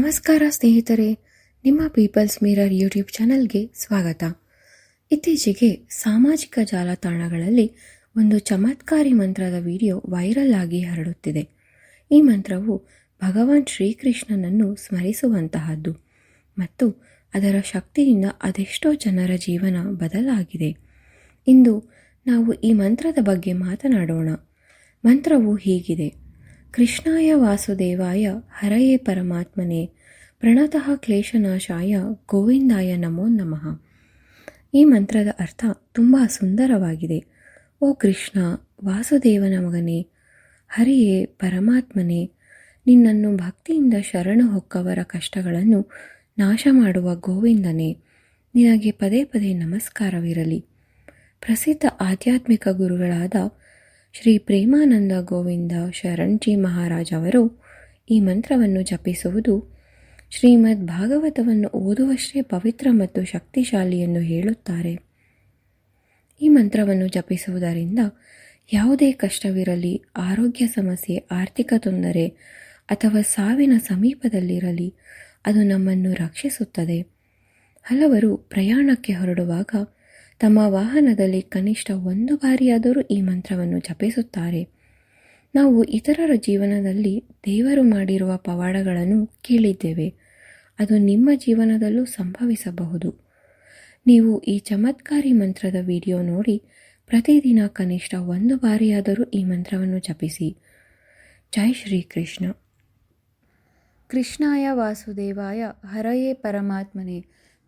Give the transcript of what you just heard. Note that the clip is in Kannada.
ನಮಸ್ಕಾರ ಸ್ನೇಹಿತರೆ, ನಿಮ್ಮ ಪೀಪಲ್ಸ್ ಮಿರರ್ ಯೂಟ್ಯೂಬ್ ಚಾನಲ್ಗೆ ಸ್ವಾಗತ. ಇತ್ತೀಚೆಗೆ ಸಾಮಾಜಿಕ ಜಾಲತಾಣಗಳಲ್ಲಿ ಒಂದು ಚಮತ್ಕಾರಿ ಮಂತ್ರದ ವಿಡಿಯೋ ವೈರಲ್ ಆಗಿ ಹರಡುತ್ತಿದೆ. ಈ ಮಂತ್ರವು ಭಗವಾನ್ ಶ್ರೀಕೃಷ್ಣನನ್ನು ಸ್ಮರಿಸುವಂತಹದ್ದು ಮತ್ತು ಅದರ ಶಕ್ತಿಯಿಂದ ಅದೆಷ್ಟೋ ಜನರ ಜೀವನ ಬದಲಾಗಿದೆ. ಇಂದು ನಾವು ಈ ಮಂತ್ರದ ಬಗ್ಗೆ ಮಾತನಾಡೋಣ. ಮಂತ್ರವು ಹೀಗಿದೆ. ಕೃಷ್ಣಾಯ ವಾಸುದೇವಾಯ ಹರಯೇ ಪರಮಾತ್ಮನೆ, ಪ್ರಣತಃ ಕ್ಲೇಶನಾಶಾಯ ಗೋವಿಂದಾಯ ನಮೋ ನಮಃ. ಈ ಮಂತ್ರದ ಅರ್ಥ ತುಂಬ ಸುಂದರವಾಗಿದೆ. ಓ ಕೃಷ್ಣ, ವಾಸುದೇವನ ಮಗನೇ, ಹರಿಯೇ ಪರಮಾತ್ಮನೇ, ನಿನ್ನನ್ನು ಭಕ್ತಿಯಿಂದ ಶರಣು ಹೊಕ್ಕವರ ಕಷ್ಟಗಳನ್ನು ನಾಶ ಮಾಡುವ ಗೋವಿಂದನೇ, ನಿನಗೆ ಪದೇ ಪದೇ ನಮಸ್ಕಾರವಿರಲಿ. ಪ್ರಸಿದ್ಧ ಆಧ್ಯಾತ್ಮಿಕ ಗುರುಗಳಾದ ಶ್ರೀ ಪ್ರೇಮಾನಂದ ಗೋವಿಂದ ಶರಣ್ಜಿ ಮಹಾರಾಜ್ ಅವರು ಈ ಮಂತ್ರವನ್ನು ಜಪಿಸುವುದು ಶ್ರೀಮದ್ ಭಾಗವತವನ್ನು ಓದುವಷ್ಟೇ ಪವಿತ್ರ ಮತ್ತು ಶಕ್ತಿಶಾಲಿ ಎಂದು ಹೇಳುತ್ತಾರೆ. ಈ ಮಂತ್ರವನ್ನು ಜಪಿಸುವುದರಿಂದ ಯಾವುದೇ ಕಷ್ಟವಿರಲಿ, ಆರೋಗ್ಯ ಸಮಸ್ಯೆ, ಆರ್ಥಿಕ ತೊಂದರೆ ಅಥವಾ ಸಾವಿನ ಸಮೀಪದಲ್ಲಿರಲಿ, ಅದು ನಮ್ಮನ್ನು ರಕ್ಷಿಸುತ್ತದೆ. ಹಲವರು ಪ್ರಯಾಣಕ್ಕೆ ಹೊರಡುವಾಗ ತಮ್ಮ ವಾಹನದಲ್ಲಿ ಕನಿಷ್ಠ ಒಂದು ಬಾರಿಯಾದರೂ ಈ ಮಂತ್ರವನ್ನು ಜಪಿಸುತ್ತಾರೆ. ನಾವು ಇತರರ ಜೀವನದಲ್ಲಿ ದೇವರು ಮಾಡಿರುವ ಪವಾಡಗಳನ್ನು ಕೇಳಿದ್ದೇವೆ. ಅದು ನಿಮ್ಮ ಜೀವನದಲ್ಲೂ ಸಂಭವಿಸಬಹುದು. ನೀವು ಈ ಚಮತ್ಕಾರಿ ಮಂತ್ರದ ವಿಡಿಯೋ ನೋಡಿ, ಪ್ರತಿದಿನ ಕನಿಷ್ಠ ಒಂದು ಬಾರಿಯಾದರೂ ಈ ಮಂತ್ರವನ್ನು ಜಪಿಸಿ. ಜೈ ಶ್ರೀಕೃಷ್ಣ. ಕೃಷ್ಣಾಯ ವಾಸುದೇವಾಯ, ಹರಯೇ ಪರಮಾತ್ಮನೆ.